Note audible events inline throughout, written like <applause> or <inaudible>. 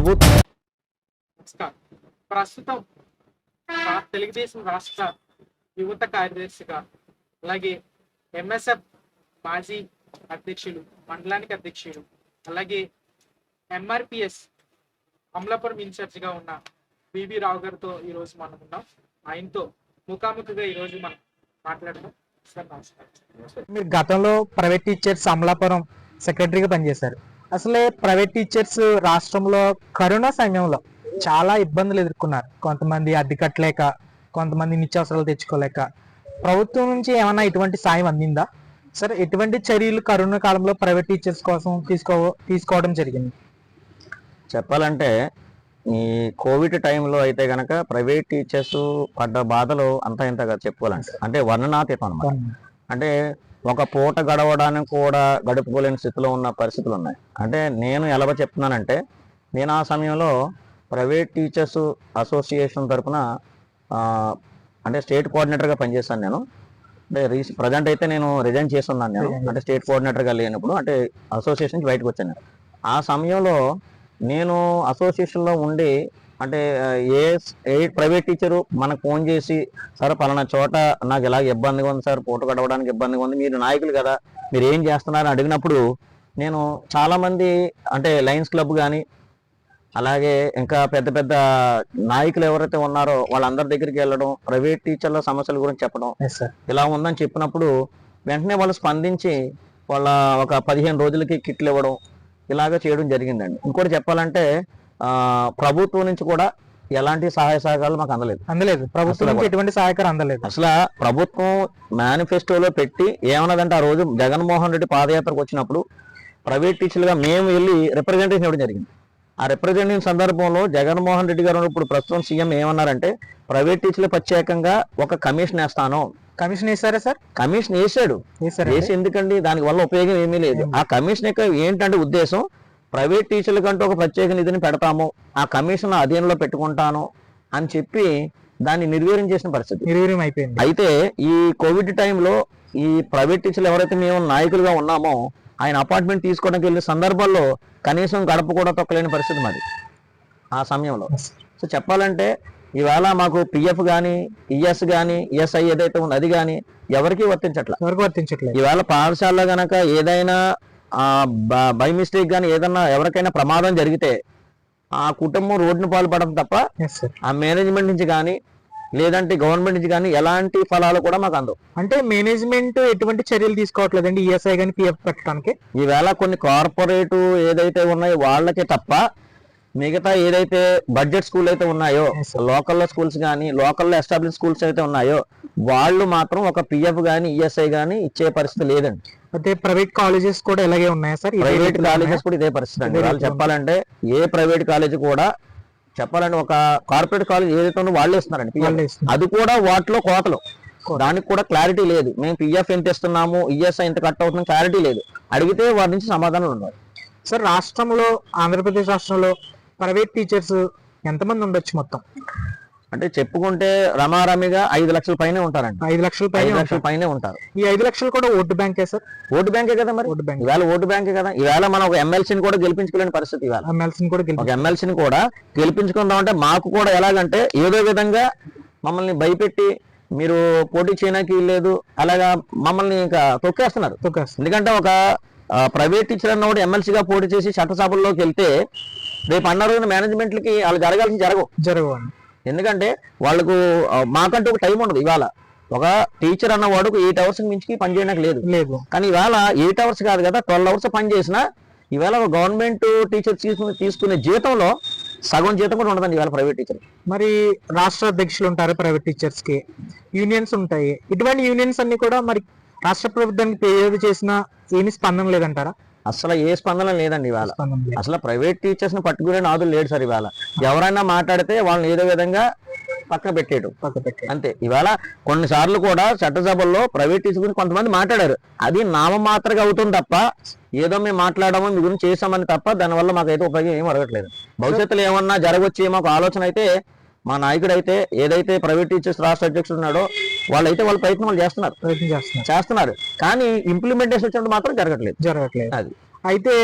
ప్రభుత్వం నమస్కారం. ప్రస్తుతం తెలుగుదేశం రాష్ట్ర యువత కార్యదర్శిగా అలాగే ఎంఎస్ఎఫ్ మాజీ అధ్యక్షులు మండలానికి అధ్యక్షులు అలాగే ఎంఆర్పిఎస్ అమలాపురం ఇన్ఛార్జిగా ఉన్న బిబి రావు గారితో ఈరోజు మనం ఉన్నాం. ఆయనతో ముఖాముఖిగా ఈరోజు మనం మాట్లాడదాం. సార్ నమస్కారం. మీరు గతంలో ప్రైవేట్ టీచర్స్ అమలాపురం సెక్రటరీగా పనిచేశారు. అసలే ప్రైవేట్ టీచర్స్ రాష్ట్రంలో కరోనా సమయంలో చాలా ఇబ్బందులు ఎదుర్కొన్నారు. కొంతమంది అద్దె కట్టలేక కొంతమంది నిత్యావసరాలు తెచ్చుకోలేక. ప్రభుత్వం నుంచి ఏమైనా ఇటువంటి సాయం అందిందా? సరే ఎటువంటి చర్యలు కరోనా కాలంలో ప్రైవేట్ టీచర్స్ కోసం తీసుకో తీసుకోవడం జరిగింది? చెప్పాలంటే ఈ కోవిడ్ టైంలో అయితే గనక ప్రైవేట్ టీచర్స్ పడ్డ బాధలు అంతా ఇంతగా చెప్పుకోవాలంటే అంటే వర్ణనాతీతం అన్నమాట. అంటే ఒక పూట గడవడానికి కూడా గడుపుకోలేని స్థితిలో ఉన్న పరిస్థితులు ఉన్నాయి. అంటే నేను ఎలా చెప్తున్నానంటే నేను ఆ సమయంలో ప్రైవేట్ టీచర్స్ అసోసియేషన్ తరపున ఆ, అంటే స్టేట్ కోఆర్డినేటర్గా పనిచేశాను నేను. అంటే రీసెంట్ ప్రజెంట్ అయితే నేను రిజైన్ చేస్తున్నాను నేను. అంటే స్టేట్ కోఆర్డినేటర్గా లేనప్పుడు అంటే అసోసియేషన్ నుంచి బయటకు వచ్చాను. ఆ సమయంలో నేను అసోసియేషన్లో ఉండి అంటే ఏ ఏ ప్రైవేట్ టీచరు మనకు ఫోన్ చేసి సార్ పలానా చోట నాకు ఇలాగ ఇబ్బందిగా ఉంది సార్ పూట గడవడానికి ఇబ్బందిగా ఉంది మీరు నాయకులు కదా మీరు ఏం చేస్తున్నారు అని అడిగినప్పుడు నేను చాలా మంది అంటే లయన్స్ క్లబ్ కానీ అలాగే ఇంకా పెద్ద పెద్ద నాయకులు ఎవరైతే ఉన్నారో వాళ్ళందరి దగ్గరికి వెళ్ళడం ప్రైవేట్ టీచర్ల సమస్యల గురించి చెప్పడం ఇలా ఉందని చెప్పినప్పుడు వెంటనే వాళ్ళు స్పందించి వాళ్ళ ఒక పదిహేను రోజులకి కిట్లు ఇవ్వడం ఇలాగ చేయడం జరిగిందండి. ఇంకోటి చెప్పాలంటే ప్రభుత్వం నుంచి కూడా ఎలాంటి సహాయ సహకారాలు మాకు అందలేదు. అందలేదు. ప్రభుత్వం ఎటువంటి సహాయకారం అందలేదు. అసలు ప్రభుత్వం మేనిఫెస్టోలో పెట్టి ఏమన్నదంటే ఆ రోజు జగన్మోహన్ రెడ్డి పాదయాత్రకు వచ్చినప్పుడు ప్రైవేట్ టీచర్లుగా మేము వెళ్ళి రిప్రజెంటేషన్ ఇవ్వడం జరిగింది. ఆ రిప్రజెంటేషన్ సందర్భంలో జగన్మోహన్ రెడ్డి గారు ఇప్పుడు ప్రస్తుతం సీఎం ఏమన్నారంటే ప్రైవేట్ టీచర్లు ప్రత్యేకంగా ఒక కమిషన్ వేస్తాను. కమిషన్ వేసారా సార్? కమిషన్ వేసాడు వేసి ఎందుకండి దాని వల్ల ఉపయోగం ఏమీ లేదు. ఆ కమిషన్ యొక్క ఏంటంటే ఉద్దేశం ప్రైవేట్ టీచర్లకంటూ ఒక ప్రత్యేక నిధిని పెడతాము ఆ కమిషన్ అధీనంలో పెట్టుకుంటాను అని చెప్పి దాన్ని నిర్వీర్యం చేసిన పరిస్థితి. నిర్వీర్యం అయిపోయింది. అయితే ఈ కోవిడ్ టైంలో ఈ ప్రైవేట్ టీచర్లు ఎవరైతే మేము నాయకులుగా ఉన్నామో ఆయన అపార్ట్మెంట్ తీసుకోవడానికి వెళ్ళిన సందర్భంలో కనీసం గడప కూడా తొక్కలేని పరిస్థితి మాది ఆ సమయంలో. సో చెప్పాలంటే ఈవేళ మాకు పిఎఫ్ కానీ ఈఎస్ కానీ ఈఎస్ఐ ఏదైతే ఉందో అది కానీ ఎవరికీ వర్తించట్ల. ఎవరికి వర్తించట్లేదు. ఈవేళ పాఠశాలలో గనక ఏదైనా బై మిస్టేక్ కానీ ఏదైనా ఎవరికైనా ప్రమాదం జరిగితే ఆ కుటుంబం రోడ్డును పాల్పడడం తప్ప ఆ మేనేజ్మెంట్ నుంచి కానీ లేదంటే గవర్నమెంట్ నుంచి కానీ ఎలాంటి ఫలాలు కూడా మాకు అందవు. అంటే మేనేజ్మెంట్ ఎటువంటి చర్యలు తీసుకోవట్లేదండి ఈఎస్ఐ కానీ పిఎఫ్ పెట్టడానికి? ఈవేళ కొన్ని కార్పొరేట్ ఏదైతే ఉన్నాయో వాళ్ళకే తప్ప మిగతా ఏదైతే బడ్జెట్ స్కూల్ అయితే ఉన్నాయో. లోకల్లో స్కూల్స్ కానీ లోకల్లో ఎస్టాబ్లిష్ స్కూల్స్ అయితే ఉన్నాయో వాళ్ళు మాత్రం ఒక పిఎఫ్ కానీ ఈఎస్ఐ కానీ ఇచ్చే పరిస్థితి లేదండి. అయితే ప్రైవేట్ కాలేజెస్ కూడా ఇలాగే ఉన్నాయా సార్? ప్రైవేట్ కాలేజెస్ కూడా ఇదే పరిస్థితి అండి. వాళ్ళు చెప్పాలంటే ఏ ప్రైవేట్ కాలేజ్ కూడా చెప్పాలంటే ఒక కార్పొరేట్ కాలేజ్ ఏదైతే ఉందో వాళ్ళే ఇస్తున్నారండి ఉన్నాయా? అది కూడా వాటిలో కోతలు. దానికి కూడా క్లారిటీ లేదు. మేము పిఎఫ్ ఎంత ఇస్తున్నాము ఈఎస్ఐ ఎంత కట్ అవుతుంది క్లారిటీ లేదు. అడిగితే వారి నుంచి సమాధానం ఉన్నారు సార్ రాష్ట్రంలో ఆంధ్రప్రదేశ్ రాష్ట్రంలో ప్రైవేట్ టీచర్స్ ఎంతమంది ఉండొచ్చు మొత్తం? అంటే చెప్పుకుంటే రమారమిగా ఐదు లక్షల పైనే ఉంటారండి. ఐదు లక్షల ఐదు పైన లక్షల పైనే ఉంటారు. ఈ ఐదు లక్షలు కూడా ఓటు బ్యాంకే సార్? ఓటు బ్యాంకే కదా మరి? Vote bank. ఇవాళ ఓటు బ్యాంకే కదా? ఇవాళ మనం ఒక ఎమ్మెల్సీని కూడా గెలిపించుకోలేని పరిస్థితి ఇవాళ ఎమ్మెల్సీని కూడా ఒక ఎమ్మెల్సీని కూడా గెలిపించుకుందామంటే మాకు కూడా ఎలాగంటే ఏదో విధంగా మమ్మల్ని భయపెట్టి మీరు పోటీ చేయడానికి లేదు అలాగా మమ్మల్ని ఇంకా తొక్కేస్తున్నారు. ఎందుకంటే ఒక ప్రైవేట్ టీచర్ అన్నవాడు ఎమ్మెల్సీగా పోటీ చేసి చట్టసభల్లోకి వెళ్తే రేపు అన్న రోజున మేనేజ్మెంట్లకి వాళ్ళు జరగాల్సిన జరగవు. జరగవండి. ఎందుకంటే వాళ్ళకు మాకంటూ ఒక టైం ఉండదు ఇవాళ. ఒక టీచర్ అన్నవాడు ఎయిట్ అవర్స్ మించి పని చేయడానికి లేదు. లేదు. కానీ ఇవాళ ఎయిట్ అవర్స్ కాదు కదా ట్వెల్వ్ అవర్స్ పని చేసినా ఇవాళ ఒక గవర్నమెంట్ టీచర్ తీసుకునే తీసుకునే జీతంలో సగం జీతం కూడా ఉండదండి ఇవాళ ప్రైవేట్ టీచర్ మరి రాష్ట్ర అధ్యక్షులు ఉంటారు ప్రైవేట్ టీచర్స్కి? యూనియన్స్ ఉంటాయి. ఇటువంటి యూనియన్స్ అన్ని కూడా మరి రాష్ట్ర ప్రభుత్వానికి ఫిర్యాదు చేసిన ఏమి స్పందన లేదంటారా? అసలు ఏ స్పందన లేదండి ఇవాళ. అసలు ప్రైవేట్ టీచర్స్ని పట్టుకునే నాదులు లేడు సార్ ఇవాళ. ఎవరైనా మాట్లాడితే వాళ్ళని ఏదో విధంగా పక్కన పెట్టేయడం. పక్క పెట్టి అంతే. ఇవాళ కొన్నిసార్లు కూడా చట్టసభల్లో ప్రైవేట్ టీచర్ గురించి కొంతమంది మాట్లాడారు. అది నామమాత్రగా అవుతుంది తప్ప ఏదో మేము మాట్లాడము మీ గురించి చేసామని తప్ప దానివల్ల మాకైతే ఉపయోగం ఏం అడగట్లేదు. భవిష్యత్తులో ఏమన్నా జరగవచ్చు ఏమో ఒక ఆలోచన అయితే మా నాయకుడు అయితే ఏదైతే ప్రైవేట్ టీచర్స్ రాష్ట్ర అధ్యక్షుడు ఉన్నాడో వాళ్ళైతే వాళ్ళ ప్రయత్నం వాళ్ళు చేస్తున్నారు. ప్రయత్నం చేస్తున్నారు. చేస్తున్నారు. కానీ ఇంప్లిమెంటేషన్ వచ్చినప్పుడు మాత్రం జరగట్లేదు. జరగట్లేదు. అది. అయితే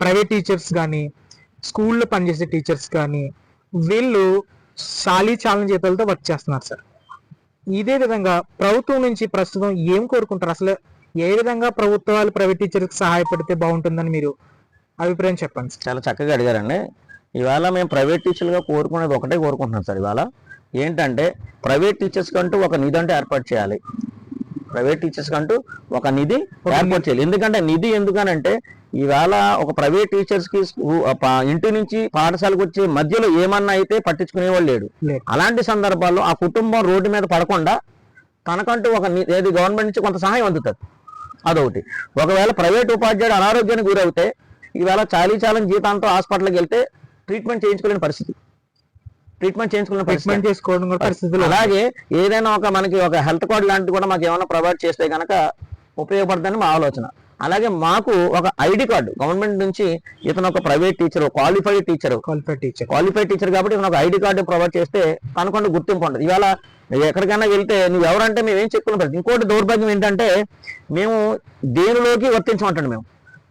ప్రైవేట్ టీచర్స్ కానీ స్కూల్లో పనిచేసే టీచర్స్ కానీ వీళ్ళు చాలీ చాలని జీతాలతో వర్క్ చేస్తున్నారు సార్. ఇదే విధంగా ప్రభుత్వం నుంచి ప్రస్తుతం ఏం కోరుకుంటారు? అసలు ఏ విధంగా ప్రభుత్వాలు ప్రైవేట్ టీచర్కి సహాయపడితే బాగుంటుందని మీరు అభిప్రాయం చెప్పండి సార్. చాలా చక్కగా అడిగారండి. ఇవాళ మేము ప్రైవేట్ టీచర్లుగా కోరుకునేది ఒకటే కోరుకుంటున్నాం సార్ ఇవాళ. ఏంటంటే ప్రైవేట్ టీచర్స్ కంటూ ఒక నిధి అంటే ఏర్పాటు చేయాలి. ప్రైవేట్ టీచర్స్ కంటూ ఒక నిధి ఏర్పాటు చేయాలి. ఎందుకంటే నిధి ఎందుకనంటే ఇవాళ ఒక ప్రైవేట్ టీచర్స్కి ఇంటి నుంచి పాఠశాలకు వచ్చే మధ్యలో ఏమన్నా అయితే పట్టించుకునేవాళ్ళు లేడు. అలాంటి సందర్భాల్లో ఆ కుటుంబం రోడ్డు మీద పడకుండా తనకంటూ ఒక ఏది గవర్నమెంట్ నుంచి కొంత సహాయం అందుతుంది. అదొకటి. ఒకవేళ ప్రైవేట్ ఉపాధ్యాయుడు అనారోగ్యానికి గురవుతే ఈవేళ చాలీ చాలని జీతాంతో హాస్పిటల్కి వెళ్తే ట్రీట్మెంట్ చేయించుకోలేని పరిస్థితి. ట్రీట్మెంట్ చేయించుకునే పరిస్థితి. ట్రీట్మెంట్ చేసుకోవడం కూడా పరిస్థితులు అలాగే ఏదైనా ఒక మనకి ఒక హెల్త్ కార్డ్ లాంటిది కూడా మాకు ఏమైనా ప్రొవైడ్ చేస్తే గనక ఉపయోగపడుతుందని మా ఆలోచన. అలాగే మాకు ఒక ఐడి కార్డు గవర్నమెంట్ నుంచి ఇతను ఒక private teacher qualified teacher qualified teacher qualified teacher కాబట్టి ఇతను ఒక ఐడి కార్డు ప్రొవైడ్ చేస్తే తనకుండా గుర్తింపు ఉంటుంది. ఇవాళ ఎక్కడికైనా వెళ్తే నువ్వు ఎవరంటే మేము ఏం చెప్పుకున్నాం ఇంకోటి దౌర్భాగ్యం ఏంటంటే మేము దేనిలోకి వర్తించమంటాడు మేము.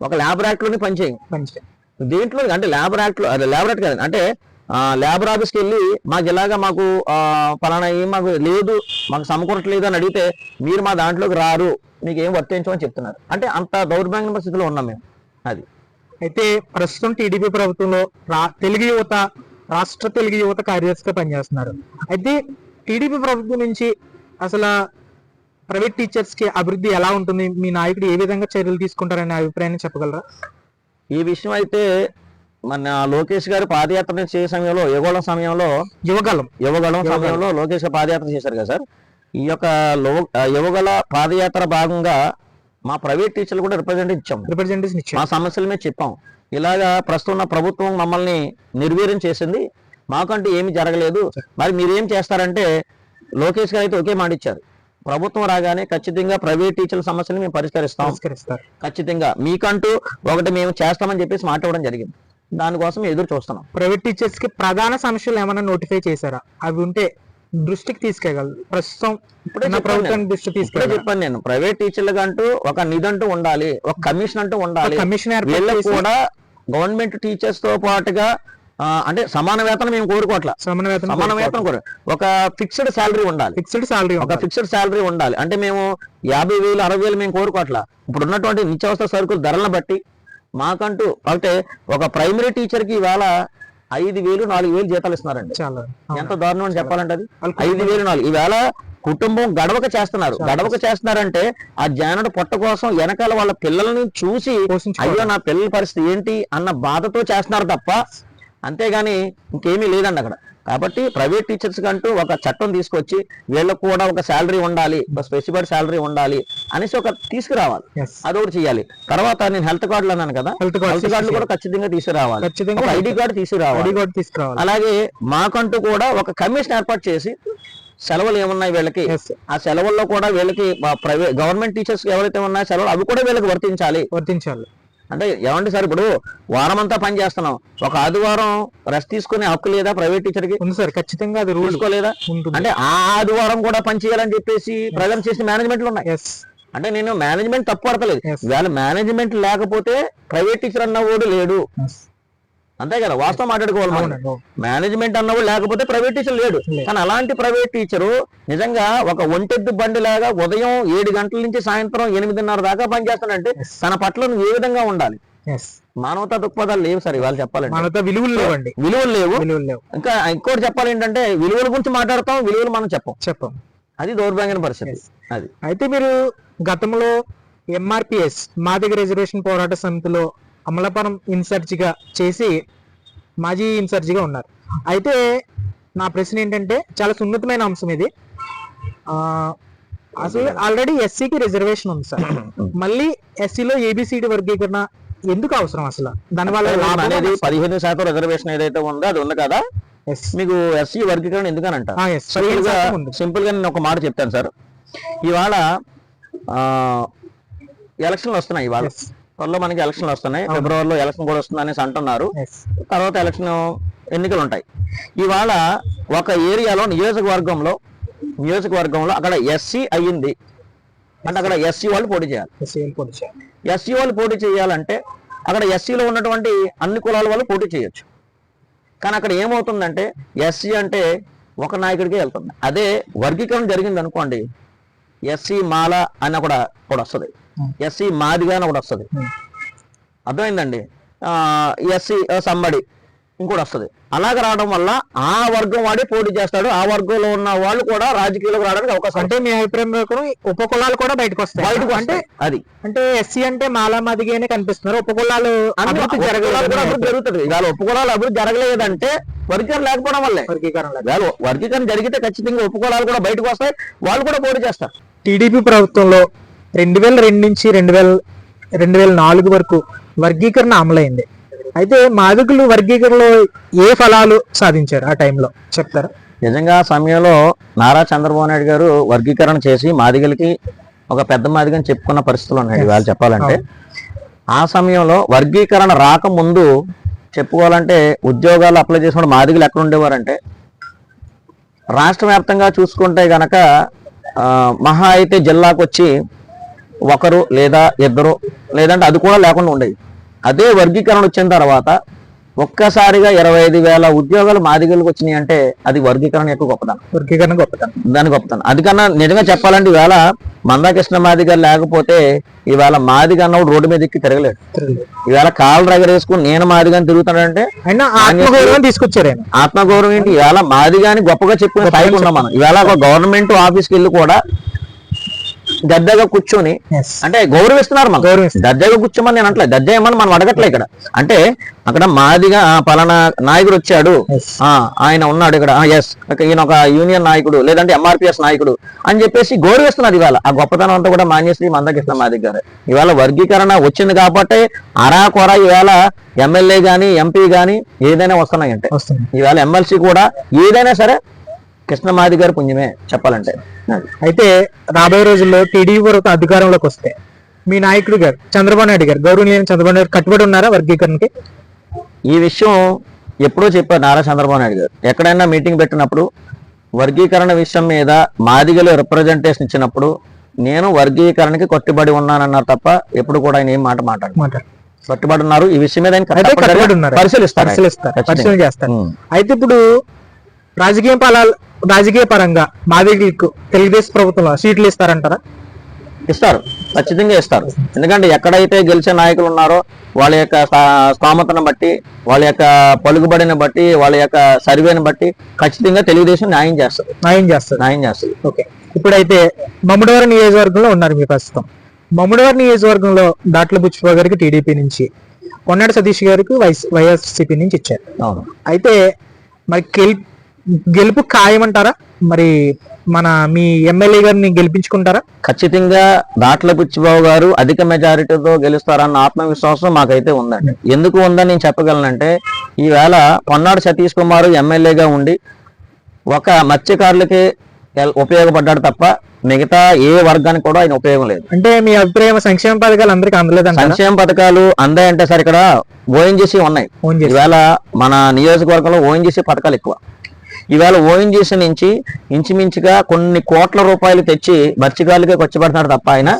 ఒక ల్యాబ్లోని పనిచేయం. మంచి దేంట్లో అంటే ల్యాబ్ అదే ల్యాబ్ కాదు. అంటే ల్యాబ్ ఆఫీస్కి వెళ్ళి మాకు ఇలాగా మాకు ఆ, పలానా ఏం మాకు లేదు మాకు సమకూరట్లేదు అని అడిగితే మీరు మా దాంట్లోకి రారు మీకు ఏం వర్తించమని చెప్తున్నారు. అంటే అంత దౌర్భాగ్య పరిస్థితిలో ఉన్నాం మేము. అది. అయితే ప్రస్తుతం టీడీపీ ప్రభుత్వంలో రా తెలుగు యువత రాష్ట్ర తెలుగు యువత కార్యదర్శిగా పనిచేస్తున్నారు. అయితే టీడీపీ ప్రభుత్వం నుంచి అసలు ప్రైవేట్ టీచర్స్కి అభివృద్ధి ఎలా ఉంటుంది? మీ నాయకుడు ఏ విధంగా చర్యలు తీసుకుంటారనే అభిప్రాయాన్ని చెప్పగలరా? ఈ విషయం అయితే మన లోకేష్ గారు పాదయాత్ర చేసే సమయంలో యువగళం సమయంలో యువగలం యువగళం సమయంలో లోకేష్ గారు పాదయాత్ర చేశారు కదా సార్? ఈ యొక్క యువగల పాదయాత్ర భాగంగా మా ప్రైవేట్ టీచర్లు కూడా రిప్రజెంటేటివ్ ఇచ్చాం. రిప్రజెంటేషన్ మా ఇచ్చారు సమస్యల మీద చెప్పాం. ఇలాగా ప్రస్తుతం ఉన్న ప్రభుత్వం మమ్మల్ని నిర్వీర్యం చేసింది. మాకంటూ ఏమి జరగలేదు. మరి మీరేం చేస్తారంటే లోకేష్ గారు అయితే ఒకే మాట ఇచ్చారు. ప్రభుత్వం రాగానే ఖచ్చితంగా ప్రైవేట్ టీచర్ల సమస్యలు మేము పరిష్కరిస్తాం. ఖచ్చితంగా. మీకంటూ ఒకటి మేము చేస్తామని చెప్పేసి మాట ఇవ్వడం జరిగింది. దానికోసం ఎదురు చూస్తున్నాం. ప్రైవేట్ టీచర్స్కి ప్రధాన సమస్యలు ఏమైనా నోటిఫై చేశారా? అవి ఉంటే దృష్టికి తీసుకెళ్ళగలరు ప్రస్తుతం ఇప్పుడే ప్రభుత్వానికి దృష్టి ఇప్పుడే తీసుకెళ్ళాలి చెప్పాను నేను. ప్రైవేట్ టీచర్లకు అంటూ ఒక నిధి అంటూ ఉండాలి ఒక కమిషన్ అంటూ ఉండాలి. కమిషన్ వీళ్ళకు కూడా గవర్నమెంట్ టీచర్స్తో పాటుగా అంటే సమాన వేతనం మేము కోరుకోవట్లా. సమాన వేతనం సమాన వేతనం కోరు ఒక ఫిక్స్డ్ శాలరీ ఉండాలి. ఫిక్స్డ్ సాలరీ ఒక ఫిక్స్డ్ శాలరీ ఉండాలి. అంటే మేము యాభై వేలు అరవై వేలు మేము కోరుకోవట్లా. ఇప్పుడు ఉన్నటువంటి నిత్యావసర సరుకుల ధరలను బట్టి మాకంటూ అంటే ఒక ప్రైమరీ టీచర్కి ఇవాళ ఐదు వేలు నాలుగు వేలు జీతాలు ఇస్తున్నారండి. ఎంత దారుణం అని చెప్పాలంటే అది ఐదు వేలు నాలుగు. ఈవేళ కుటుంబం గడవక చేస్తున్నారు. గడవక చేస్తున్నారంటే ఆ జానుడు పొట్ట కోసం వెనకాల వాళ్ళ పిల్లల్ని చూసి. అయ్యో నా పిల్లల పరిస్థితి ఏంటి అన్న బాధతో చేస్తున్నారు తప్ప అంతేగాని ఇంకేమీ లేదండి అక్కడ. కాబట్టి ప్రైవేట్ టీచర్స్ కంటూ ఒక చట్టం తీసుకొచ్చి వీళ్ళకు కూడా ఒక శాలరీ ఉండాలి ఒక స్పెసిఫైడ్ శాలరీ ఉండాలి అనేసి ఒక తీసుకురావాలి. ఎస్ అదొకటి చేయాలి. తర్వాత నేను హెల్త్ కార్డులు అన్నాను కదా హెల్త్ కార్డ్ హెల్త్ కార్డులు కూడా ఖచ్చితంగా తీసుకురావాలి. ఐడి కార్డు తీసుకురావాలి. ఐడి కార్డు తీసుకురావాలి. అలాగే మాకంటూ కూడా ఒక కమిషన్ ఏర్పాటు చేసి సెలవులు ఏమున్నాయి వీళ్ళకి? ఆ సెలవుల్లో కూడా వీళ్ళకి ప్రైవేట్ గవర్నమెంట్ టీచర్స్ ఎవరైతే ఉన్నాయో సెలవులు అవి కూడా వీళ్ళకి వర్తించాలి. వర్తించాలి. అంటే ఏమంటే సార్ ఇప్పుడు వారం అంతా పని చేస్తున్నాం. ఒక ఆదివారం రెస్ట్ తీసుకునే హక్కు లేదా ప్రైవేట్ టీచర్కి? ఉంది సార్ ఖచ్చితంగా అది రూల్ తీసుకోలేదా? ఉంటుంది. అంటే ఆ ఆదివారం కూడా పని చేయాలని చెప్పేసి ప్రజెంట్ చేసిన మేనేజ్మెంట్లు ఉన్నాయి. ఎస్ అంటే నేను మేనేజ్మెంట్ తప్పు పడతలేదు. Yes. వేళ మేనేజ్మెంట్ లేకపోతే ప్రైవేట్ టీచర్ అన్నవాడు లేడు. అంతే కదా వాస్తవం మాట్లాడుకోవాలి మనం. మేనేజ్మెంట్ అన్నవాడు లేకపోతే ప్రైవేట్ టీచర్ లేడు. కానీ అలాంటి ప్రైవేట్ టీచరు నిజంగా ఒక ఒంటెద్దు బండి లాగా ఉదయం ఏడు గంటల నుంచి సాయంత్రం ఎనిమిదిన్నర దాకా పనిచేస్తాడంటే Yes. తన పట్ల నువ్వు ఏ విధంగా ఉండాలి? మానవతా దృక్పథాలు లేవు సార్ ఇవాళ చెప్పాలంటే. విలువలు లేవండి. విలువలు లేవు. విలువలు లేవు. ఇంకా ఇంకోటి చెప్పాలి ఏంటంటే విలువల గురించి మాట్లాడతాం విలువలు మనం చెప్పం. చెప్పం. అది దౌర్భాగ్యమైన పరిస్థితి. అది. అయితే మీరు గతంలో ఎంఆర్పిఎస్ మాదిగ రిజర్వేషన్ పోరాట సమితిలో అమలాపురం ఇన్ఛార్జ్గా చేసి మాజీ ఇన్ఛార్జ్గా ఉన్నారు. అయితే నా ప్రశ్న ఏంటంటే చాలా సున్నితమైన అంశం ఇది. అసలు ఆల్రెడీ ఎస్సీకి రిజర్వేషన్ ఉంది సార్. <clears throat> మళ్ళీ ఎస్సీలో ఏబిసిడి వర్గీకరణ ఎందుకు అవసరం అసలు? దానివల్ల అనేది పదిహేను శాతం రిజర్వేషన్ ఏదైతే ఉందో అది ఉంది కదా? మీకు ఎస్సీ వర్గీకరణ ఎందుకనంట? సింపుల్గా నేను ఒక మాట చెప్తాను సార్. ఇవాళ ఆ, ఎలక్షన్లు వస్తున్నాయి ఇవాళ. త్వరలో మనకి ఎలక్షన్లు వస్తున్నాయి. ఫిబ్రవరిలో ఎలక్షన్ కూడా వస్తుంది అనేసి అంటున్నారు. తర్వాత ఎలక్షన్ ఎన్నికలు ఉంటాయి. ఇవాళ ఒక ఏరియాలో నియోజకవర్గంలో నియోజకవర్గంలో అక్కడ ఎస్సీ అయ్యింది. అంటే అక్కడ ఎస్సీ వాళ్ళు పోటీ చేయాలి. ఎస్సీ వాళ్ళు పోటీ చేయాలంటే అక్కడ ఎస్సీలో ఉన్నటువంటి అన్ని కులాల వాళ్ళు పోటీ చేయొచ్చు. కానీ అక్కడ ఏమవుతుందంటే ఎస్సీ అంటే ఒక నాయకుడికే వెళ్తుంది. అదే వర్గీకరణ జరిగింది అనుకోండి ఎస్సీ మాల అని కూడా కూడా వస్తుంది. ఎస్సీ మాదిగా అని ఒకటి వస్తుంది. అర్థమైందండి? ఎస్సీ సంబడి ఇంకోటి వస్తుంది. అలాగ రావడం వల్ల ఆ వర్గం వాడే పోటీ చేస్తాడు. ఆ వర్గంలో ఉన్న వాళ్ళు కూడా రాజకీయాలకు రావడానికి అవకాశం అంటే మీ అభిప్రాయం ప్రకారం ఉపకులాలు కూడా బయటకు వస్తాయి. బయటకు అంటే అది. అంటే ఎస్సీ అంటే మాలా మదిగానే కనిపిస్తున్నారు. ఉపకులాలు అభివృద్ధి జరగలేదు జరుగుతుంది. ఇవాళ ఒప్పుకోలాలు అభివృద్ధి జరగలేదంటే వర్గీకరణ లేకపోవడం వల్లే. వర్గీకరణ వర్గీకరణ జరిగితే ఖచ్చితంగా ఒప్పుకోలాలు కూడా బయటకు వస్తాయి. వాళ్ళు కూడా పోటీ చేస్తారు. టీడీపీ ప్రభుత్వంలో రెండు వేల రెండు నుంచి రెండు వేల రెండు వేల నాలుగు వరకు వర్గీకరణ అమలైంది. అయితే మాదిగులు వర్గీకరణలో ఏ ఫలాలు సాధించారు ఆ టైంలో? చెప్తారా? నిజంగా ఆ సమయంలో నారా చంద్రబాబు నాయుడు గారు వర్గీకరణ చేసి మాదిగలకి ఒక పెద్ద మాదిగని చెప్పుకున్న పరిస్థితులు ఉన్నాయి ఇవాళ చెప్పాలంటే. ఆ సమయంలో వర్గీకరణ రాకముందు చెప్పుకోవాలంటే ఉద్యోగాలు అప్లై చేసుకున్న మాదిగలు ఎక్కడ ఉండేవారంటే? రాష్ట్ర వ్యాప్తంగా చూసుకుంటే గనక ఆ, మహా అయితే జిల్లాకు వచ్చి ఒకరు లేదా ఇద్దరు లేదంటే అది కూడా లేకుండా ఉండేది. అదే వర్గీకరణ వచ్చిన తర్వాత ఒక్కసారిగా ఇరవై ఐదు వేల ఉద్యోగాలు మాదిగలకు వచ్చినాయి అంటే అది వర్గీకరణ యొక్క గొప్పదనం వర్గీకరణ గొప్పతనం. దాని గొప్పతనం. అది కన్నా నిజంగా చెప్పాలంటే ఈవేళ మందాకృష్ణ మాదిగ లేకపోతే ఈవేళ మాదిగ అన్నప్పుడు రోడ్డు మీద ఎక్కి తిరగలేడు. ఈవేళ కాళ్ళు రగరేసుకుని నేను మాదిగని తిరుగుతానంటే అయినా ఆత్మగౌరవం తీసుకొచ్చారు ఆత్మగౌరవం ఏంటి? ఇవాళ మాదిగాని గొప్పగా చెప్పుకునే స్థాయికి ఉన్నాం మనం. ఇవాళ ఒక గవర్నమెంట్ ఆఫీస్కి వెళ్ళి కూడా గద్దగా కూర్చొని. అంటే గౌరవిస్తున్నారు మనం. దర్జాగా కూర్చోమని నేను అంటలే దర్జా ఏమని మనం అడగట్లే ఇక్కడ. అంటే అక్కడ మాదిగా పలానా నాయకుడు వచ్చాడు. ఆయన ఉన్నాడు ఇక్కడ. ఎస్ ఈయన ఒక యూనియన్ నాయకుడు లేదంటే ఎంఆర్పిఎస్ నాయకుడు అని చెప్పేసి గౌరవిస్తున్నారు ఇవాళ. ఆ గొప్పతనం అంతా కూడా మాన్యశ్రీ మందకృష్ణ మాదిగ గారు ఇవాళ వర్గీకరణ వచ్చింది కాబట్టి అరా కొర ఇవాళ ఎమ్మెల్యే గాని ఎంపీ గాని ఏదైనా వస్తున్నాయంటే. ఇవాళ ఎమ్మెల్సీ కూడా ఏదైనా సరే కృష్ణమాది గారి పుణ్యమే చెప్పాలంటే. అయితే రాబోయే రోజుల్లో టీడీపీ ప్రభుత్వం అధికారంలోకి వస్తే మీ నాయకుడు గారు చంద్రబాబు నాయుడు గారు గౌరవనీయ చంద్రబాబు నాయుడు కట్టుబడి ఉన్నారా వర్గీకరణకి? ఈ విషయం ఎప్పుడో చెప్పారు నారా చంద్రబాబు నాయుడు గారు. ఎక్కడైనా మీటింగ్ పెట్టినప్పుడు వర్గీకరణ విషయం మీద మాదిగలు రిప్రజెంటేషన్ ఇచ్చినప్పుడు నేను వర్గీకరణకి కట్టుబడి ఉన్నానన్నారు తప్ప ఎప్పుడు కూడా ఆయన ఏం మాట మాట్లాడు మాట కట్టుబడి ఉన్నారు. ఈ విషయం మీద పరిశీలిస్తారు. పరిశీలిస్తారు. అయితే ఇప్పుడు రాజకీయ ఫలాలు రాజకీయ పరంగా మాదిగలకు తెలుగుదేశం ప్రభుత్వంలో సీట్లు ఇస్తారంటారా? ఇస్తారు. ఖచ్చితంగా ఇస్తారు. ఎందుకంటే ఎక్కడైతే గెలిచే నాయకులు ఉన్నారో వాళ్ళ యొక్క స్థా- స్థామతను బట్టి వాళ్ళ యొక్క పలుకుబడిని బట్టి వాళ్ళ యొక్క సర్వేని బట్టి ఖచ్చితంగా తెలుగుదేశం న్యాయం చేస్తుంది. న్యాయం చేస్తారు న్యాయం చేస్తుంది. ఓకే. ఇప్పుడైతే మమ్ముడవరం నియోజకవర్గంలో ఉన్నారు మీ ప్రస్తుతం. మమ్ముడవరం నియోజకవర్గంలో దాట్ల బుచ్చిబాబు గారికి టీడీపీ నుంచి కొన్నాడు సతీష్ గారికి వైస్ వైఎస్సీపీ నుంచి ఇచ్చారు. అవును. అయితే మరి గెలుపు ఖాయమంటారా? మరి మన మీ ఎమ్మెల్యే గారిని గెలిపించుకుంటారా? ఖచ్చితంగా దాట్ల బుచ్చిబాబు గారు అధిక మెజారిటీతో గెలుస్తారన్న ఆత్మవిశ్వాసం మాకైతే ఉందండి. ఎందుకు ఉందని నేను చెప్పగలనంటే ఈవేళ పొన్నాడు సతీష్ కుమార్ ఎమ్మెల్యేగా ఉండి ఒక మత్స్యకారులకి ఉపయోగపడ్డాడు తప్ప మిగతా ఏ వర్గానికి కూడా ఆయన ఉపయోగం లేదు. అంటే మీ అభిప్రాయం సంక్షేమ పథకాలు అందరికి అందలేదంటారా? సంక్షేమ పథకాలు అందాయంటే సార్ ఇక్కడ ఓఎన్జీసీ ఉన్నాయి. ఈవేళ మన నియోజకవర్గంలో ఓఎన్జీసీ పథకాలు ఎక్కువ. ఈవేళ ఓఎన్జీసీ నుంచి ఇంచుమించుగా కొన్ని కోట్ల రూపాయలు తెచ్చి మత్స్యకారులకే ఖర్చు పెడుతున్నాడు తప్ప ఆయన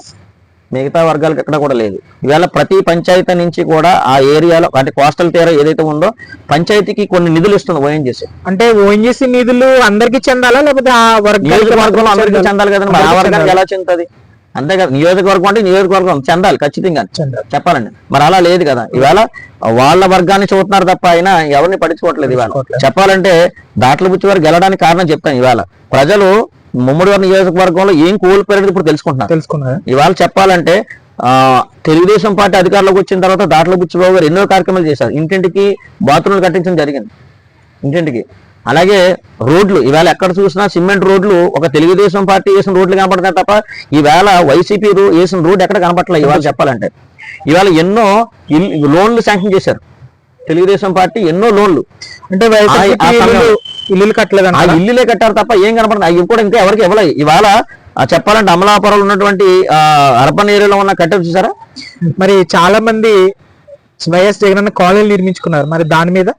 మిగతా వర్గాలకు ఎక్కడ కూడా లేదు ఈవేళ ప్రతి పంచాయతీ నుంచి కూడా ఆ ఏరియాలో అంటే కోస్టల్ తీరం ఏదైతే ఉందో పంచాయతీకి కొన్ని నిధులు ఇస్తుంది ఓఎన్జీసీ అంటే ఓఎన్జీసీ నిధులు అందరికి చెందాలా లేకపోతే ఆ నియోజకవర్గంలో అందరికీ చెందాలా? కదండి ఆ వర్గానికి. ఎలా చెందుతుంది అంతే కదా నియోజకవర్గం అంటే నియోజకవర్గం చెందాలి ఖచ్చితంగా. చెప్పాలండి. మరి అలా లేదు కదా. ఇవాళ వాళ్ళ వర్గాన్ని చూస్తున్నారు తప్ప ఆయన ఎవరిని పట్టించుకోవట్లేదు ఇవాళ. చెప్పాలంటే దాట్ల బుచ్చి వారు గెలడానికి కారణం చెప్తాను ఇవాళ. ప్రజలు ముమ్మడివారి నియోజకవర్గంలో ఏం కోల్పోయారని ఇప్పుడు తెలుసుకుంటున్నారు. తెలుసుకున్నారా? ఇవాళ చెప్పాలంటే ఆ తెలుగుదేశం పార్టీ అధికారంలోకి వచ్చిన తర్వాత దాట్ల బుచ్చిబాబు గారు ఎన్నో కార్యక్రమాలు చేశారు. ఇంటింటికి బాత్రూమ్లు కట్టించడం జరిగింది. ఇంటింటికి. అలాగే రోడ్లు ఇవాళ ఎక్కడ చూసినా సిమెంట్ రోడ్లు ఒక తెలుగుదేశం పార్టీ వేసిన రోడ్లు కనపడతాయి తప్ప ఈవేళ వైసీపీ వేసిన రోడ్ ఎక్కడ కనపడలేదు ఇవాళ చెప్పాలంటే. ఇవాళ ఎన్నో లోన్లు శాంక్షన్ చేశారు. తెలుగుదేశం పార్టీ ఎన్నో లోన్లు. అంటే ఇల్లులు ఇల్లులు ఆ ఇల్లులే కట్టారు తప్ప ఏం కనపడదు. అవి కూడా ఇంకా ఎవరికి ఇవ్వలేదు ఇవాళ చెప్పాలంటే అమలాపురంలో ఉన్నటువంటి అర్బన్ ఏరియాలో ఉన్న కట్టారు చూసారా? మరి చాలా మంది వైఎస్ జగన్ కాలనీలు నిర్మించుకున్నారు. మరి దాని మీద?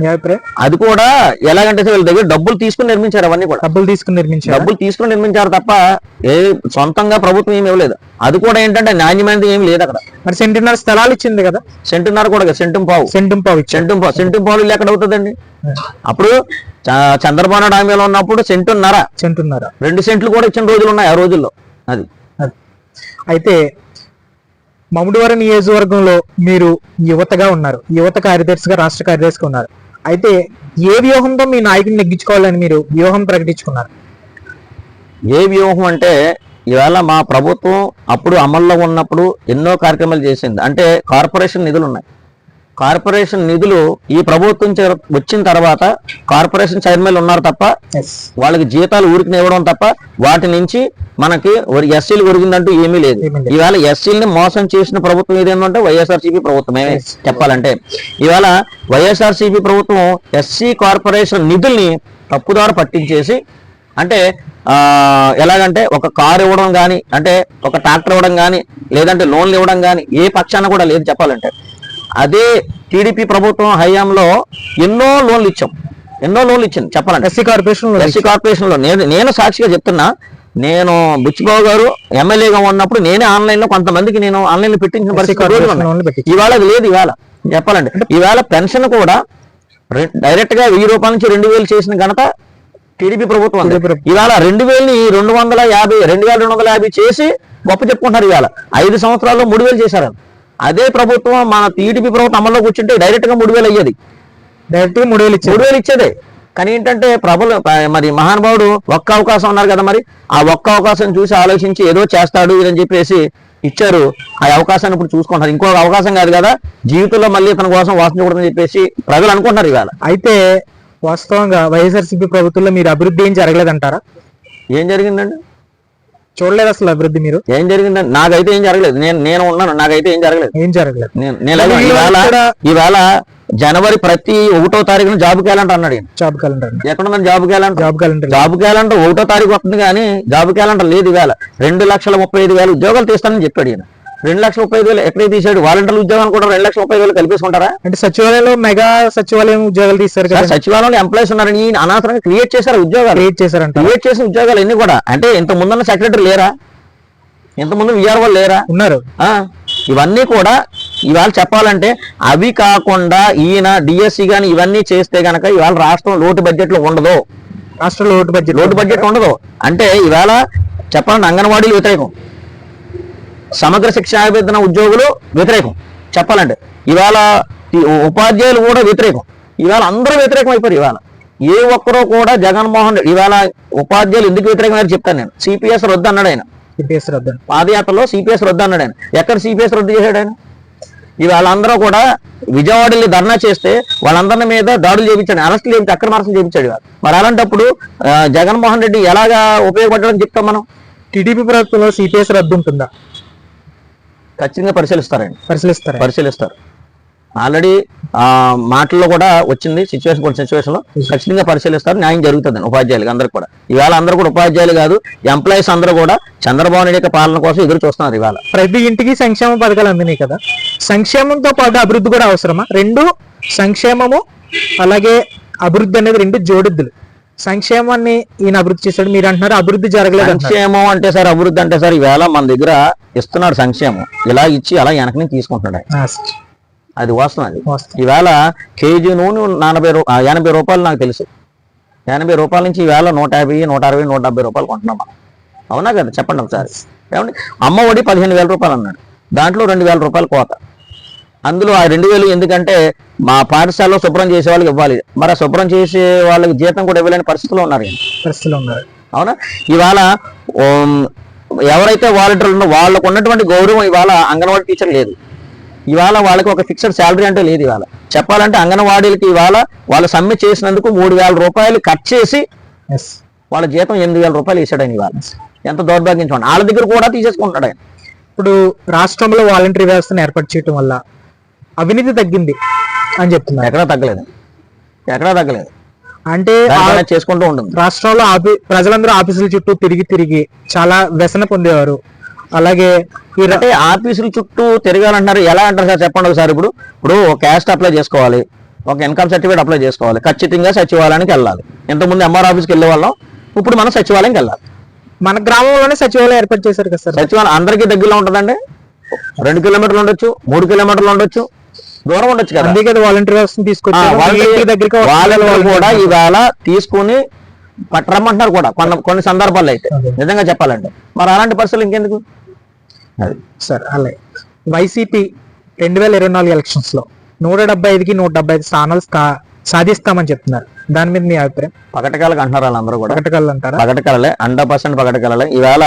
మీ అభిప్రాయం? అది కూడా ఎలాగంటే వీళ్ళ దగ్గర డబ్బులు తీసుకుని నిర్మించారు అవన్నీ కూడా. డబ్బులు తీసుకుని నిర్మించారు? డబ్బులు తీసుకుని నిర్మించారు తప్ప ఏ సొంతంగా ప్రభుత్వం ఏమి ఇవ్వలేదు అది కూడా ఏంటంటే నాణ్యమైనది ఏమి లేదు అక్కడ. మరి సెంటున్నర స్థలాలు ఇచ్చింది కదా? సెంటున్నర కూడా సెంటుం పావు. సెంటుం పావు సెంటుం పావు. సెంటుం పావు ఇల్లు ఎక్కడ అవుతుందండి? అప్పుడు చంద్రబాబు నాయుడు హామీలో ఉన్నప్పుడు సెంటున్నర. సెంటున్నర. రెండు సెంట్లు కూడా ఇచ్చిన రోజులు ఉన్నాయి ఆ రోజుల్లో. అది. అది. అయితే మముడివరం నియోజకవర్గంలో మీరు యువతగా ఉన్నారు. యువత కార్యదర్శిగా రాష్ట్ర కార్యదర్శిగా ఉన్నారు. అయితే ఏ వ్యూహంతో మీ నాయకుడిని నెగ్గించుకోవాలని మీరు వ్యూహం ప్రకటించుకున్నారు? ఏ వ్యూహం అంటే ఇవాళ మా ప్రభుత్వం అప్పుడు అమల్లో ఉన్నప్పుడు ఎన్నో కార్యక్రమాలు చేసింది. అంటే కార్పొరేషన్ నిధులు ఉన్నాయి కార్పొరేషన్ నిధులు ఈ ప్రభుత్వం వచ్చిన తర్వాత కార్పొరేషన్ చైర్మన్ ఉన్నారు తప్ప వాళ్ళకి జీతాలు ఊరికి ఇవ్వడం తప్ప వాటి నుంచి మనకి ఎస్సీలు ఒరిగిందంటూ ఏమీ లేదు. ఇవాళ ఎస్సీలని మోసం చేసిన ప్రభుత్వం ఏదేంటంటే వైఎస్ఆర్సీపీ ప్రభుత్వమే Yes. చెప్పాలంటే ఇవాళ వైఎస్ఆర్సీపీ ప్రభుత్వం ఎస్సీ కార్పొరేషన్ నిధుల్ని తప్పుదారు పట్టించేసి అంటే ఆ ఎలాగంటే ఒక కారు ఇవ్వడం కానీ అంటే ఒక ట్రాక్టర్ ఇవ్వడం కానీ లేదంటే లోన్లు ఇవ్వడం కానీ ఏ పక్షాన కూడా లేదు చెప్పాలంటే అదే టీడీపీ ప్రభుత్వం హయాంలో ఎన్నో లోన్లు ఇచ్చాం. ఎన్నో లోన్లు ఇచ్చింది చెప్పాలంటే. ఎస్సీ కార్పొరేషన్ ఎస్సీ కార్పొరేషన్లో నేను నేను సాక్షిగా చెప్తున్నా నేను బుచ్చిబాబు గారు ఎమ్మెల్యేగా ఉన్నప్పుడు నేనే ఆన్లైన్లో కొంతమందికి నేను ఆన్లైన్లో పెట్టించిన పరిస్థితి ఇవాళ అది లేదు ఇవాళ. చెప్పాలంటే. ఇవాళ పెన్షన్ కూడా డైరెక్ట్గా వెయ్యి రూపాయల నుంచి రెండు వేలు చేసిన ఘనత టీడీపీ ప్రభుత్వం ఉంది. టీడీపీ ప్రభుత్వం. ఇవాళ రెండు వేలని రెండు వందల యాభై రెండు వేల రెండు వందల యాభై చేసి గొప్ప చెప్పుకుంటున్నారు ఇవాళ. ఐదు సంవత్సరాల్లో మూడు వేలు చేశారు అదే ప్రభుత్వం మన టీడీపీ ప్రభుత్వం అమల్లో కూర్చుంటే డైరెక్ట్గా మూడు వేలు అయ్యేది. డైరెక్ట్గా మూడు వేలు మూడు వేలు ఇచ్చేదే. కానీ ఏంటంటే ప్రభులు మరి మహానుభావుడు ఒక్క అవకాశం ఉన్నారు కదా మరి? ఆ ఒక్క అవకాశం చూసి ఆలోచించి ఏదో చేస్తాడు అని చెప్పేసి ఇచ్చారు. ఆ అవకాశాన్ని ఇప్పుడు చూసుకుంటారు ఇంకో అవకాశం కాదు కదా? జీవితంలో మళ్ళీ ఇతని కోసం వాసించకూడదని చెప్పేసి ప్రజలు అనుకుంటున్నారు ఇవాళ. అయితే వాస్తవంగా వైఎస్ఆర్సీపీ ప్రభుత్వంలో మీరు అభివృద్ధి ఏం జరగలేదంటారా? ఏం జరిగిందండి? చూడలేదు అసలు అభివృద్ధి మీరు? ఏం జరిగిందండి నాకైతే ఏం జరగలేదు. నేను నేను ఉన్నాను. నాకైతే ఏం జరగలేదు. ఏం జరగలేదు. నేను ఇవాళ జనవరి ప్రతి ఒకటో తారీఖున జాబ్ క్యాలెండర్ అన్నాడు. Job calendar ఎక్కడుందని job calendar? Job calendar job calendar ఒకటో తారీఖు వస్తుంది కానీ జాబ్ క్యాలెండర్ లేదు ఇవాళ. రెండు లక్షల ముప్పై ఐదు వేల ఉద్యోగాలు తీస్తానని చెప్పాడు ఈయన. రెండు లక్షల ముప్పై ఐదు వేలు ఎక్కడికి తీసాడు వాలంటీర్ ఉద్యోగాలు కూడా రెండు లక్షల ముప్పై వేలు కల్పించుకుంటారా అంటే సచివాలయంలో మెగా సచివాలయం ఉద్యోగాలు తీస్తారు కదా. సచివాలయంలో ఎంప్లాయీస్ ఉన్నారని అనవసరంగా క్రియేట్ చేశారు ఉద్యోగాలు. క్రియేట్ చేశారంట క్రియేట్ చేసిన ఉద్యోగాలు ఎన్ని కూడా? అంటే ఇంత ముందున్న సెక్రటరీ లేరా? ఇంత ముందు విఆర్ఓ లేరా? ఉన్నారు. ఆ, ఇవన్నీ కూడా ఇవాళ చెప్పాలంటే అవి కాకుండా ఈయన డిఎస్సి గాని ఇవన్నీ చేస్తే గనక ఇవాళ రాష్ట్రం లోటు బడ్జెట్లో ఉండదు. రాష్ట్రంలో ఓటు బడ్జెట్ లోటు బడ్జెట్ ఉండదు. అంటే ఇవాళ చెప్పాలంటే అంగన్వాడీలు వ్యతిరేకం. సమగ్ర శిక్షా అభ్యర్థన ఉద్యోగులు వ్యతిరేకం. చెప్పాలంటే ఇవాళ ఉపాధ్యాయులు కూడా వ్యతిరేకం. ఇవాళ అందరూ వ్యతిరేకం అయిపోయారు ఇవాళ. ఏ ఒక్కరూ కూడా జగన్మోహన్ రెడ్డి ఇవాళ ఉపాధ్యాయులు ఎందుకు వ్యతిరేకం చెప్తాను నేను. సిపిఎస్ రద్దు అన్నాడు ఆయన. సిపిఎస్ రద్దు పాదయాత్రలో సిపిఎస్ రద్దు అన్నాడు ఆయన. ఎక్కడ సిపిఎస్ రద్దు చేశాడు ఆయన? ఇవాళ అందరూ కూడా విజయవాడ వెళ్ళి ధర్నా చేస్తే వాళ్ళందరి మీద దాడులు చేయించాడు. అరెస్టులు చేయించి అక్రమ అరెస్టులు చేయించాడు ఇవాళ. మరి అలాంటప్పుడు జగన్మోహన్ రెడ్డి ఎలాగా ఉపయోగపడ్డాడని చెప్తాం మనం? టీడీపీ ప్రభుత్వంలో సిపిఎస్ రద్దు ఉంటుందా? ఖచ్చితంగా పరిశీలిస్తారండి. పరిశీలిస్తారా పరిశీలిస్తారు. ఆల్రెడీ ఆ మాటల్లో కూడా వచ్చింది సిచ్యువేషన్ కొన్ని సిచ్యువేషన్లో ఖచ్చితంగా పరిశీలిస్తారు న్యాయం జరుగుతుంది ఉపాధ్యాయులు అందరికి కూడా. ఇవాళ అందరూ కూడా ఉపాధ్యాయులు కాదు ఎంప్లాయీస్ అందరూ కూడా చంద్రబాబు నాయుడు యొక్క పాలన కోసం ఎదురు చూస్తున్నారు ఇవాళ. ప్రతి ఇంటికి సంక్షేమ పథకాలు అందినాయి కదా. సంక్షేమంతో పాటు అభివృద్ధి కూడా అవసరమా? రెండు సంక్షేమము అలాగే అభివృద్ధి అనేది రెండు జోడిద్దులు. సంక్షేమాన్ని ఈయన అభివృద్ధి చేశాడు. మీరు అంటున్నారు అభివృద్ధి జరగలేదు. సంక్షేమం అంటే సార్ అభివృద్ధి అంటే సార్ ఈవేళ మన దగ్గర ఇస్తున్నాడు సంక్షేమం. ఇలా ఇచ్చి అలా వెనక నుంచి తీసుకుంటున్నాడు. ఆ, అది వాస్తవం అది. ఈవేళ కేజీ నూనె నలభై ఎనభై రూపాయలు నాకు తెలుసు. ఎనభై రూపాయల నుంచి ఈవేళ నూట యాభై నూట అరవై నూట డెబ్బై రూపాయలు కొంటున్నాం మనం. అవునా కదా? చెప్పండి ఒకసారి. ఏమండి? అమ్మ ఒడి పదిహేను వేల రూపాయలు అన్నాడు. దాంట్లో రెండు వేల రూపాయలు కోత. అందులో ఆ రెండు వేలు ఎందుకంటే మా పాఠశాలలో శుభ్రం చేసే వాళ్ళకి ఇవ్వాలి. మరి శుభ్రం చేసే వాళ్ళకి జీతం కూడా ఇవ్వలేని పరిస్థితిలో ఉన్నారు. పరిస్థితులు ఉన్నారు. అవునా? ఇవాళ ఎవరైతే వాలంటీర్లు ఉన్నారో వాళ్ళకు ఉన్నటువంటి గౌరవం ఇవాళ అంగన్వాడీ టీచర్ లేదు. ఇవాళ వాళ్ళకి ఒక ఫిక్స్డ్ శాలరీ అంటే లేదు ఇవాళ. చెప్పాలంటే అంగన్వాడీలకి ఇవాళ వాళ్ళు సమ్మె చేసినందుకు మూడు వేల రూపాయలు కట్ చేసి వాళ్ళ జీతం ఎనిమిది వేల రూపాయలు ఇచ్చాడు ఆయన ఇవాళ. ఎంత దౌర్భాగ్యం చూడండి. వాళ్ళ దగ్గర కూడా తీసేసుకుంటాడు ఆయన. ఇప్పుడు రాష్ట్రంలో వాలంటరీ వ్యవస్థను ఏర్పాటు చేయడం వల్ల అవినీతి తగ్గింది. అని చెప్తున్నారు ఎక్కడా తగ్గలేదు. ఎక్కడా తగ్గలేదు. అంటే చేసుకుంటూ ఉంటుంది. రాష్ట్రంలో ఆఫీ ప్రజలందరూ ఆఫీసుల చుట్టూ తిరిగి తిరిగి చాలా వ్యసన పొందేవారు. అలాగే అంటే ఆఫీసుల చుట్టూ తిరగాలంటున్నారు. ఎలా అంటారు సార్? చెప్పండి ఒకసారి ఇప్పుడు. ఇప్పుడు ఒక క్యాస్ట్ అప్లై చేసుకోవాలి. ఒక ఇన్కమ్ సర్టిఫికేట్ అప్లై చేసుకోవాలి. ఖచ్చితంగా సచివాలయానికి వెళ్ళాలి. ఇంతకుముందు ఎంఆర్ ఆఫీస్కి వెళ్ళే వాళ్ళం. ఇప్పుడు మనం సచివాలయంకి వెళ్ళాలి. మన గ్రామంలోనే సచివాలయం ఏర్పాటు చేశారు కదా సార్. సచివాలయం అందరికీ దగ్గరలో ఉంటుందండి. రెండు కిలోమీటర్లు ఉండొచ్చు మూడు కిలోమీటర్లు ఉండొచ్చు దూరం ఉండొచ్చు కదా. అందుకే కదా వాలంటీర్ వ్యవస్థను ఆ, తీసుకొచ్చారు. వాళ్ళకి మీ ఇంటి దగ్గరికి వాళ్ళు కూడా ఈవేళ తీసుకుని పట్టరమ్మంటున్నారు కూడా. కొన్ని కొన్ని సందర్భాల్లో అయితే. నిజంగా చెప్పాలంటే. మరి అలాంటి పరిస్థితులు ఇంకెందుకు? అది. సార్ అలాగే వైసీపీ రెండు వేల ఇరవై నాలుగు ఎలక్షన్స్లో నూట డెబ్బై ఐదుకి నూట డెబ్బై ఐదు స్థానాలు స్థా- సాధిస్తామని చెప్తున్నారు. దాని మీద మీ అభిప్రాయం? పగటకాలకు అంటున్నారు వాళ్ళందరూ కూడా. ఒకటికల్ అంటారా? పగటకలలే హండ్రెడ్ పర్సెంట్ పగటకలలే ఈవేళ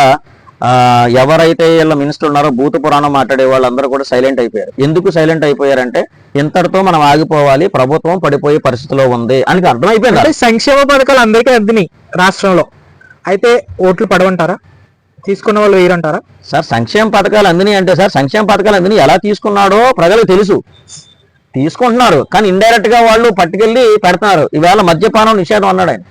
ఎవరైతే వీళ్ళ మినిస్టర్ ఉన్నారో భూత పురాణం మాట్లాడే వాళ్ళందరూ కూడా సైలెంట్ అయిపోయారు. ఎందుకు సైలెంట్ అయిపోయారంటే ఇంతటితో మనం ఆగిపోవాలి ప్రభుత్వం పడిపోయే పరిస్థితిలో ఉంది అని అర్థమైపోయింది? సంక్షేమ పథకాలు అందరికీ అందినాయి రాష్ట్రంలో. అయితే ఓట్లు పడవంటారా? తీసుకున్న వాళ్ళు వేయరంటారా? సార్ సంక్షేమ పథకాలు అందినాయి అంటే సార్ సంక్షేమ పథకాలు అందినాయి ఎలా తీసుకున్నాడో ప్రజలకు తెలుసు. తీసుకుంటున్నారు కానీ ఇండైరెక్ట్గా వాళ్ళు పట్టుకెళ్ళి పెడుతున్నారు. ఈవేళ మద్యపానం నిషేధం అన్నాడు ఆయన.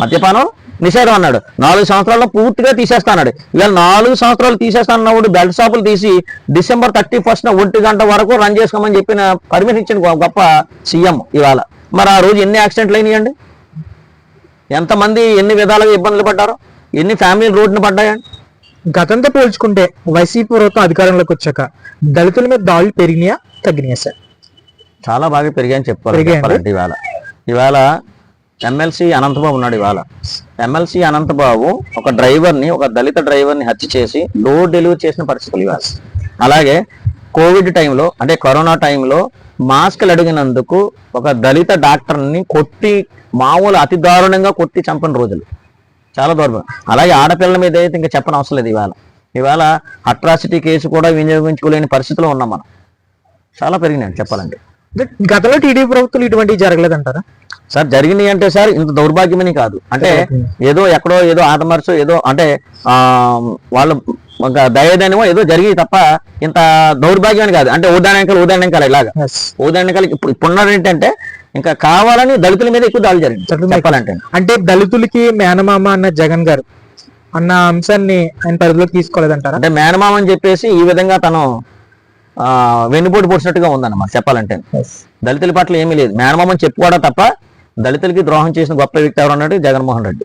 మద్యపానం నిషేధం అన్నాడు. నాలుగు సంవత్సరాల్లో పూర్తిగా తీసేస్తాడు ఇవాళ నాలుగు సంవత్సరాలు తీసేస్తానన్నప్పుడు బెల్ట్ షాపులు తీసి డిసెంబర్ థర్టీ ఫస్ట్ ఒంటి గంట వరకు రన్ చేసుకోమని చెప్పిన పర్మిషన్ ఇచ్చిన గొప్ప సీఎం ఇవాళ. మరి ఆ రోజు ఎన్ని యాక్సిడెంట్లు అయినాయండి? ఎంతమంది ఎన్ని విధాలుగా ఇబ్బందులు పడ్డారు? ఎన్ని ఫ్యామిలీలు రోడ్డున పడ్డాయండి? గతంతో పోల్చుకుంటే వైసీపీ ప్రభుత్వం అధికారంలోకి వచ్చాక దళితుల మీద దాడులు పెరిగినాయా తగ్గినాయా సార్? చాలా బాగా పెరిగాయని. చెప్పాలంటే ఇవాళ. ఇవాళ ఎమ్మెల్సీ అనంతబాబు ఉన్నాడు ఇవాళ. ఎమ్మెల్సీ అనంతబాబు ఒక డ్రైవర్ని ఒక దళిత డ్రైవర్ని హత్య చేసి డోర్ డెలివరీ చేసిన పరిస్థితులు ఇవాళ. అలాగే కోవిడ్ టైంలో అంటే కరోనా టైంలో మాస్క్లు అడిగినందుకు ఒక దళిత డాక్టర్ని కొట్టి మామూలు అతి దారుణంగా కొట్టి చంపిన రోజులు. చాలా దూరం అలాగే ఆడపిల్లల మీద అయితే ఇంకా చెప్పని అవసరం లేదు ఇవాళ. ఇవాళ అట్రాసిటీ కేసు కూడా వినియోగించుకోలేని పరిస్థితిలో ఉన్నాం మనం. చాలా పెరిగినాయి చెప్పాలంటే. గతంలో టీడీపీ ప్రభుత్వం ఇటువంటివి జరగలేదంటారా? సార్ జరిగినాయి అంటే సార్ ఇంత దౌర్భాగ్యమని కాదు. అంటే ఏదో ఎక్కడో ఏదో ఆదమర్చో ఏదో అంటే ఆ వాళ్ళు ఒక దయదనమో ఏదో జరిగి తప్ప ఇంత దౌర్భాగ్యం అని కాదు. అంటే ఉదాహరణకాలు ఉదాహరణకాలు ఇలాగా. ఉదాహరణకాలు ఇప్పుడు ఇప్పుడున్నారు ఏంటంటే ఇంకా కావాలని దళితుల మీద ఎక్కువ దాడి జరిగింది చెప్పాలంటే. అంటే దళితులకి మేనమామ అన్న జగన్ గారు అన్న అంశాన్ని ఆయన పరిధిలోకి తీసుకోలేదంటారా? అంటే మేనమామ అని చెప్పేసి ఈ విధంగా తను వెన్నుపోటు పొడిచినట్టుగా ఉందన్నమాట చెప్పాలంటే. దళితుల పట్ల ఏమీ లేదు. మేనమామ అని చెప్పుకోవడం తప్ప దళితులకి ద్రోహం చేసిన గొప్ప వ్యక్తి ఎవరు అన్నట్టు జగన్మోహన్ రెడ్డి.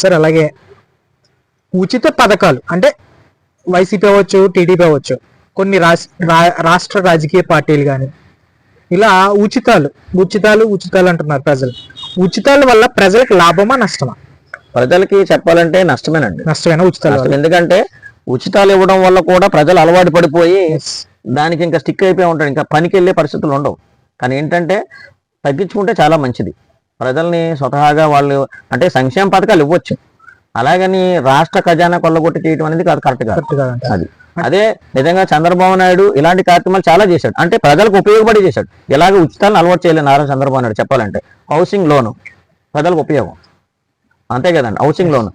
సార్ అలాగే ఉచిత పథకాలు అంటే వైసీపీ అవ్వచ్చు టీడీపీ అవ్వచ్చు కొన్ని రాష్ట్ర రాజకీయ పార్టీలు కానీ ఇలా ఉచితాలు ఉచితాలు ఉచితాలు అంటున్నారు ప్రజలు. ఉచితాల వల్ల ప్రజలకు లాభమా నష్టమా? ప్రజలకి చెప్పాలంటే నష్టమేనండి. నష్టమేనా ఉచితాల ఎందుకంటే ఉచితాలు ఇవ్వడం వల్ల కూడా ప్రజలు అలవాటు పడిపోయి దానికి ఇంకా స్టిక్ అయిపోయి ఉంటారు. ఇంకా పనికి వెళ్ళే పరిస్థితులు ఉండవు. కానీ ఏంటంటే తగ్గించుకుంటే చాలా మంచిది. ప్రజల్ని స్వతహాగా వాళ్ళు అంటే సంక్షేమ పథకాలు ఇవ్వచ్చు. అలాగని రాష్ట్ర ఖజానా కొల్లగొట్టి చేయడం అనేది కాదు కరెక్ట్ కాదు. అది. అదే నిజంగా చంద్రబాబు నాయుడు ఇలాంటి కార్యక్రమాలు చాలా చేశాడు. అంటే ప్రజలకు ఉపయోగపడి చేశాడు. ఇలాగ ఉచితాలను అలవాటు చేయలేదు నారా చంద్రబాబు నాయుడు చెప్పాలంటే. Housing loan. ప్రజలకు ఉపయోగం. అంతే కదండి హౌసింగ్ లోన్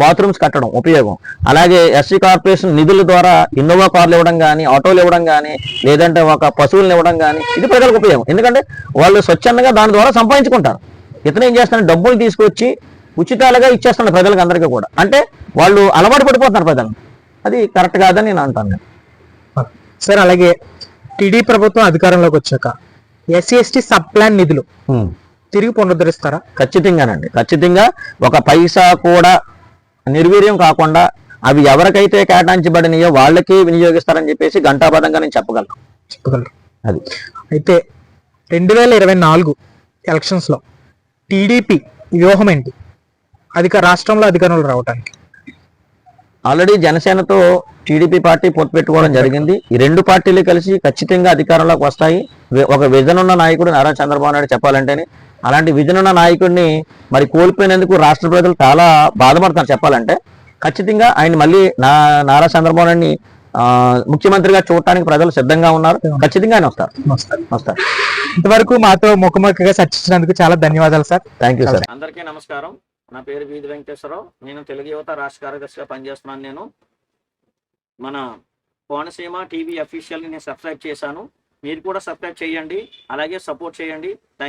బాత్రూమ్స్ కట్టడం ఉపయోగం. అలాగే ఎస్సీ కార్పొరేషన్ నిధుల ద్వారా ఇన్నోవా కార్లు ఇవ్వడం కానీ ఆటోలు ఇవ్వడం కానీ లేదంటే ఒక పశువులను ఇవ్వడం కానీ ఇది ప్రజలకు ఉపయోగం. ఎందుకంటే వాళ్ళు స్వచ్ఛందంగా దాని ద్వారా సంపాదించుకుంటారు. ఇతను ఏం చేస్తాడు డబ్బులు తీసుకొచ్చి ఉచితాలుగా ఇచ్చేస్తున్నాడు ప్రజలకు అందరికీ కూడా. అంటే వాళ్ళు అలవాటు పడిపోతున్నారు ప్రజలు. అది కరెక్ట్ కాదని నేను అంటాను. నేను. సార్ అలాగే టీడీ ప్రభుత్వం అధికారంలోకి వచ్చాక ఎస్సీ ఎస్టీ సబ్ ప్లాన్ నిధులు. తిరిగి పునరుద్ధరిస్తారా? ఖచ్చితంగానండి. ఖచ్చితంగా ఒక పైసా కూడా నిర్వీర్యం కాకుండా అవి ఎవరికైతే కేటాయించబడినాయో వాళ్ళకే వినియోగిస్తారని చెప్పేసి ఘంటాపదంగా నేను చెప్పగలను. చెప్పగలరు. అది. అయితే రెండు వేల ఇరవై నాలుగు ఎలక్షన్స్లో టీడీపీ వ్యూహం ఏంటి? అధిక రాష్ట్రంలో అధికారంలో రావడానికి ఆల్రెడీ జనసేనతో టీడీపీ పార్టీ పొత్తు పెట్టుకోవడం జరిగింది. ఈ రెండు పార్టీలు కలిసి ఖచ్చితంగా అధికారంలోకి వస్తాయి. ఒక విజన్ ఉన్న నాయకుడు నారా చంద్రబాబు నాయుడు చెప్పాలంటేనే అలాంటి విజన్ ఉన్న నాయకుడిని మరి కోల్పోయినందుకు రాష్ట్ర ప్రజలు చాలా బాధపడతారు చెప్పాలంటే. ఖచ్చితంగా ఆయన మళ్ళీ నా నారా చంద్రబాబు నాయుడిని ఆ, ముఖ్యమంత్రిగా చూడటానికి ప్రజలు సిద్ధంగా ఉన్నారు. ఖచ్చితంగా ఆయన వస్తారు. వస్తారు. ఇంతవరకు మాతో ముఖముఖగా చర్చించినందుకు చాలా ధన్యవాదాలు సార్. థ్యాంక్ యూ సార్ అందరికీ నమస్కారం. నా పేరు వీధి వెంకటేశ్వరరావు. నేను తెలుగు యువత రాష్ట్ర కార్యదర్శిగా పనిచేస్తున్నాను నేను. మన కోనసీమ టీవీ అఫీషియల్ని నేను సబ్స్క్రైబ్ చేశాను. మీరు కూడా సబ్స్క్రైబ్ చేయండి. అలాగే సపోర్ట్ చేయండి. థ్యాంక్